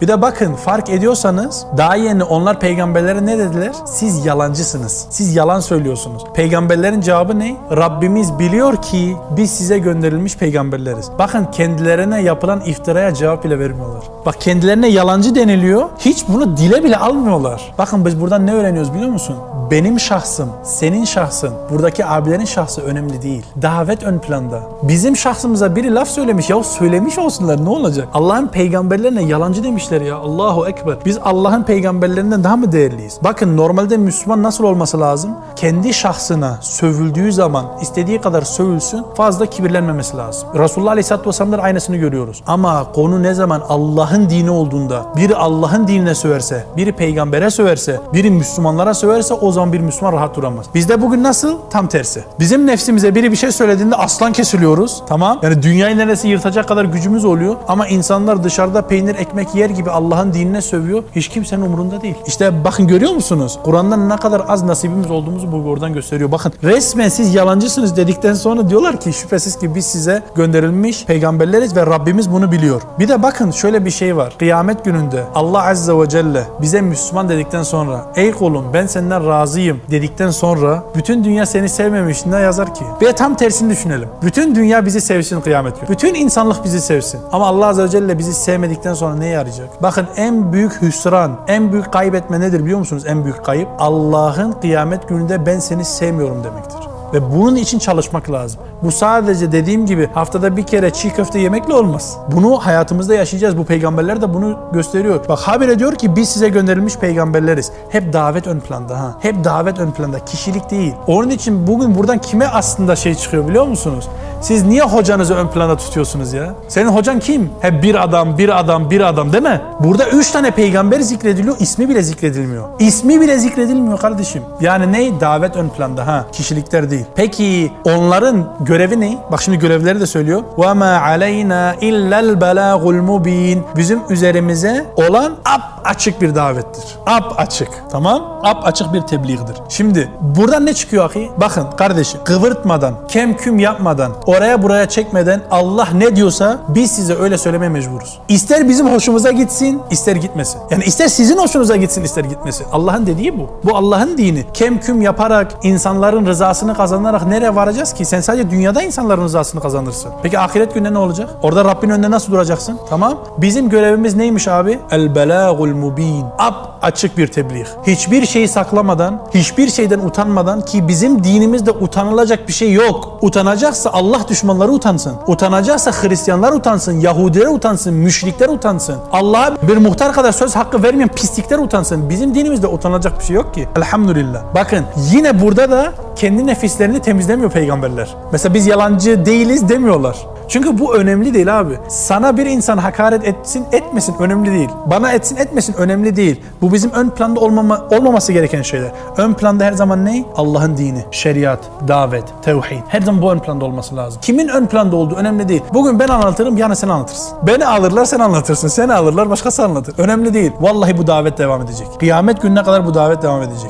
Bir de bakın fark ediyorsanız daha yeni onlar peygamberlere ne dediler? Siz yalancısınız. Siz yalan söylüyorsunuz. Peygamberlerin cevabı ne? Rabbimiz biliyor ki biz size gönderilmiş peygamberleriz. Bakın kendilerine yapılan iftiraya cevap bile vermiyorlar. Bak kendilerine yalancı deniliyor. Hiç bunu dile bile almıyorlar. Bakın biz buradan ne öğreniyoruz biliyor musun? Benim şahsım, senin şahsın, buradaki abilerin şahsı önemli değil. Davet ön planda. Bizim şahsımıza biri laf söylemiş. Ya söylemiş olsunlar ne olacak? Allah'ın peygamberlerine yalancı demişler ya. Allahu Ekber. Biz Allah'ın peygamberlerinden daha mı değerliyiz? Bakın normalde Müslüman nasıl olması lazım? Kendi şahsına sövüldüğü zaman istediği kadar sövülsün fazla kibirlenmemesi lazım. Resulullah Aleyhisselatü Vesselam'da aynısını görüyoruz. Ama konu ne zaman Allah'ın dini olduğunda biri Allah'ın dinine söverse, biri peygambere söverse, biri Müslümanlara söverse o zaman bir Müslüman rahat duramaz. Bizde bugün nasıl? Tam tersi. Bizim nefsimize biri bir şey söylediğinde aslan kesiliyoruz. Tamam. Yani dünyayı neredeyse yırtacak kadar gücümüz oluyor. Ama insanlar dışarıda peynir ekmek yer gibi Allah'ın dinine sövüyor. Hiç kimsenin umurunda değil. İşte bakın görüyor musunuz? Kur'an'dan ne kadar az nasibimiz olduğumuzu bu oradan gösteriyor. Bakın resmen siz yalancısınız dedikten sonra diyorlar ki şüphesiz ki biz size gönderilmiş peygamberleriz ve Rabbimiz bunu biliyor. Bir de bakın şöyle bir şey var. Kıyamet gününde Allah Azze ve Celle bize Müslüman dedikten sonra ey kulum ben senden razıyım dedikten sonra bütün dünya seni sevmemiş ne yazar ki? Ve tam tersini düşünelim. Bütün dünya bizi sevsin kıyamet günü. Bütün insanlık bizi sevsin. Ama Allah Azze ve Celle bizi sevmedikten sonra ne yarayacak? Bakın en büyük hüsran, en büyük kaybetme nedir biliyor musunuz? En büyük kayıp Allah'ın kıyamet gününde ben seni sevmiyorum demektir. Ve bunun için çalışmak lazım. Bu sadece dediğim gibi haftada bir kere çiğ köfte yemekle olmaz. Bunu hayatımızda yaşayacağız. Bu peygamberler de bunu gösteriyor. Bak haber ediyor ki biz size gönderilmiş peygamberleriz. Hep davet ön planda ha. Hep davet ön planda. Kişilik değil. Onun için bugün buradan kime aslında şey çıkıyor biliyor musunuz? Siz niye hocanızı ön planda tutuyorsunuz ya? Senin hocan kim? Hep bir adam, bir adam, bir adam değil mi? Burada üç tane peygamber zikrediliyor, ismi bile zikredilmiyor. İsmi bile zikredilmiyor kardeşim. Yani ne? Davet ön planda ha, kişilikler değil. Peki onların görevi ne? Bak şimdi görevleri de söylüyor. وَمَا عَلَيْنَا اِلَّا الْبَلَاغُ الْمُب۪ينَ Bizim üzerimize olan ap açık bir davettir. Ap açık. Tamam? Ap açık bir tebliğdir. Şimdi buradan ne çıkıyor ahi? Bakın kardeşim kıvırtmadan, kemküm yapmadan, oraya buraya çekmeden Allah ne diyorsa biz size öyle söylemeye mecburuz. İster bizim hoşumuza gitsin, ister gitmesin. Yani ister sizin hoşunuza gitsin, ister gitmesin. Allah'ın dediği bu. Bu Allah'ın dini. Kemküm yaparak, insanların rızasını kazanarak nereye varacağız ki? Sen sadece dünyada insanların rızasını kazanırsın. Peki ahiret günde ne olacak? Orada Rabbin önünde nasıl duracaksın? Tamam. Bizim görevimiz neymiş abi? El belagul mubin. Ap açık bir tebliğ. Hiçbir şeyi saklamadan, hiçbir şeyden utanmadan ki bizim dinimizde utanılacak bir şey yok. Utanacaksa Allah düşmanları utansın. Utanacaksa Hristiyanlar utansın, Yahudiler utansın, müşrikler utansın. Allah'a bir muhtar kadar söz hakkı vermeyen pislikler utansın. Bizim dinimizde utanacak bir şey yok ki. Elhamdülillah. Bakın yine burada da kendi nefislerini temizlemiyor peygamberler. Mesela biz yalancı değiliz demiyorlar. Çünkü bu önemli değil abi. Sana bir insan hakaret etsin etmesin önemli değil. Bana etsin etmesin önemli değil. Bu bizim ön planda olmama, olmaması gereken şeyler. Ön planda her zaman ne? Allah'ın dini, şeriat, davet, tevhid. Her zaman bu ön planda olması lazım. Kimin ön planda olduğu önemli değil. Bugün ben anlatırım, yarın sen anlatırsın. Beni alırlar sen anlatırsın. Seni alırlar başkası anlatır. Önemli değil. Vallahi bu davet devam edecek. Kıyamet gününe kadar bu davet devam edecek.